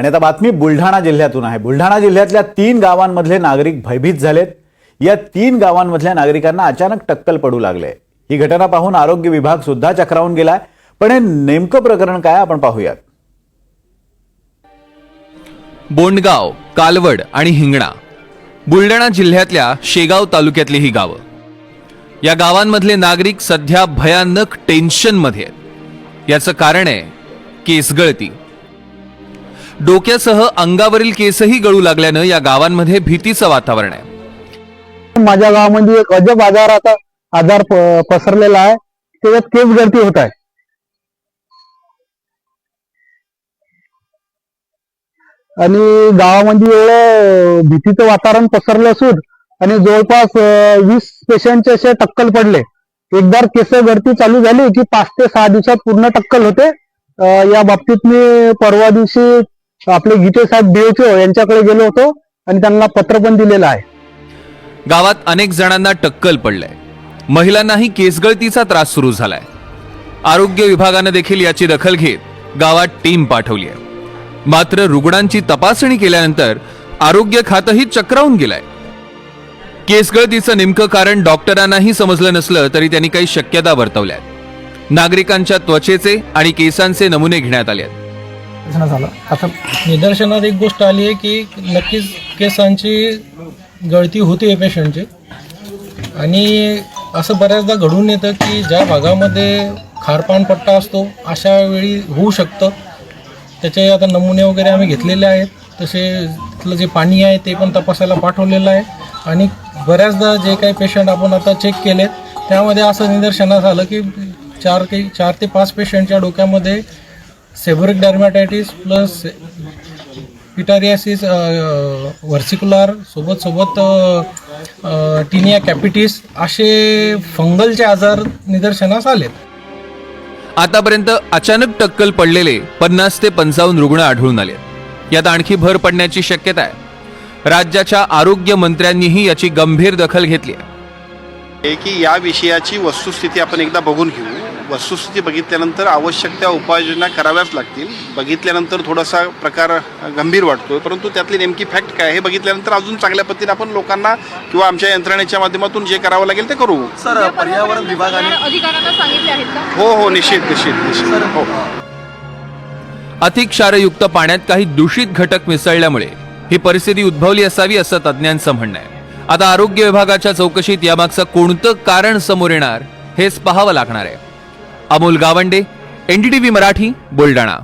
आणि आता बातमी बुलढाणा जिल्ह्यातून आहे. बुलढाणा जिल्ह्यातल्या तीन गावांमधले नागरिक भयभीत झालेत. या तीन गावांमधल्या नागरिकांना अचानक टक्कल पडू लागले. ही घटना पाहून आरोग्य विभाग सुद्धा चक्रावून गेलाय. पण हे नेमकं प्रकरण काय आपण पाहूयात. बोंडगाव कालवड आणि हिंगणा. बुलढाणा जिल्ह्यातल्या शेगाव तालुक्यातली ही गावं. या गावांमधले नागरिक सध्या भयानक टेन्शनमध्ये आहेत. याचं कारण आहे केसगळती. डोक्यासह अंगावरील केसही गळू लागल्यानं या गावांमध्ये भीतीचं वातावरण आहे. माझ्या गावामध्ये एक अजब आजार आता आजार पसरलेला आहे. त्याच्यात केस गळती होत आहे. आणि गावामध्ये एवढं भीतीचं वातावरण पसरलं असून आणि जवळपास वीस पेशंटचे असे टक्कल पडले. एकदा केस गळती चालू झाली की पाच ते सहा दिवसात पूर्ण टक्कल होते. या बाबतीत मी परवा दिवशी आपले गीते साहेब बीएचओ हो, यांच्याकडे गेलो होतो आणि त्यांना पत्र पण दिलेलं आहे. गावात अनेक जणांना टक्कल पडलंय. महिलांनाही केसगळतीचा त्रास सुरू झालाय. आरोग्य विभागानं देखील याची दखल घेत गावात टीम पाठवली आहे. मात्र रुग्णांची तपासणी केल्यानंतर आरोग्य खातंही चक्रावून गेलंय. केसगळतीचं नेमकं कारण डॉक्टरांनाही समजलं नसलं तरी त्यांनी काही शक्यता वर्तवल्या नागरिकांच्या त्वचेचे आणि केसांचे नमुने घेण्यात आले आहेत झालं. आता निदर्शनात एक गोष्ट आली आहे की नक्कीच केसांची गळती होते पेशंटची. आणि असं बऱ्याचदा घडून येतं की ज्या भागामध्ये खारपान पट्टा असतो अशा वेळी होऊ शकतं. त्याचे आता नमुने वगैरे आम्ही घेतलेले आहेत. तसे तिथलं जे पाणी आहे ते पण तपासायला पाठवलेलं आहे. आणि बऱ्याचदा जे काही पेशंट आपण आता चेक केलेत त्यामध्ये असं निदर्शनास आलं की चार काही चार ते पाच पेशंटच्या डोक्यामध्ये सेबरिक डर्मॅटायटिस प्लस पिटारियासिस व्हर्सिक्युलर सोबत सोबत टिनिया कॅपिटिस असे फंगलचे आजार निदर्शनास आलेत. आतापर्यंत अचानक टक्कल पडलेले पन्नास ते पंचावन्न रुग्ण आढळून आले. यात आणखी भर पडण्याची शक्यता आहे. राज्याच्या आरोग्य मंत्र्यांनीही याची गंभीर दखल घेतली आहे. आहे की या विषयाची वस्तुस्थिती आपण एकदा बघून घेऊ. वस्तुस्थिती बघितल्यानंतर आवश्यक त्या उपाययोजना कराव्याच लागतील. बघितल्यानंतर थोडासा प्रकार गंभीर वाटतोय. परंतु त्यातली नेमकी फॅक्ट काय हे बघितल्यानंतर अजून चांगल्या पद्धतीने आपण लोकांना किंवा आमच्या यंत्रणेच्या माध्यमातून जे करावं लागेल ते करू. सर पर्यावरण विभागाने अधिकाऱ्यांना सांगितले आहेत का? हो हो निश्चित निश्चित निश्चित. हो. अधिक क्षारयुक्त पाण्यात काही दूषित घटक मिसळल्यामुळे ही परिस्थिती उद्भवली असावी असं तज्ज्ञांचं म्हणणं आहे. आता आरोग्य विभागाच्या चौकशीत यामागचं कोणतं कारण समोर येणार हेच पाहावं लागणार आहे. अमोल गावंडे एनडीटीव्ही मराठी बुलढाणा.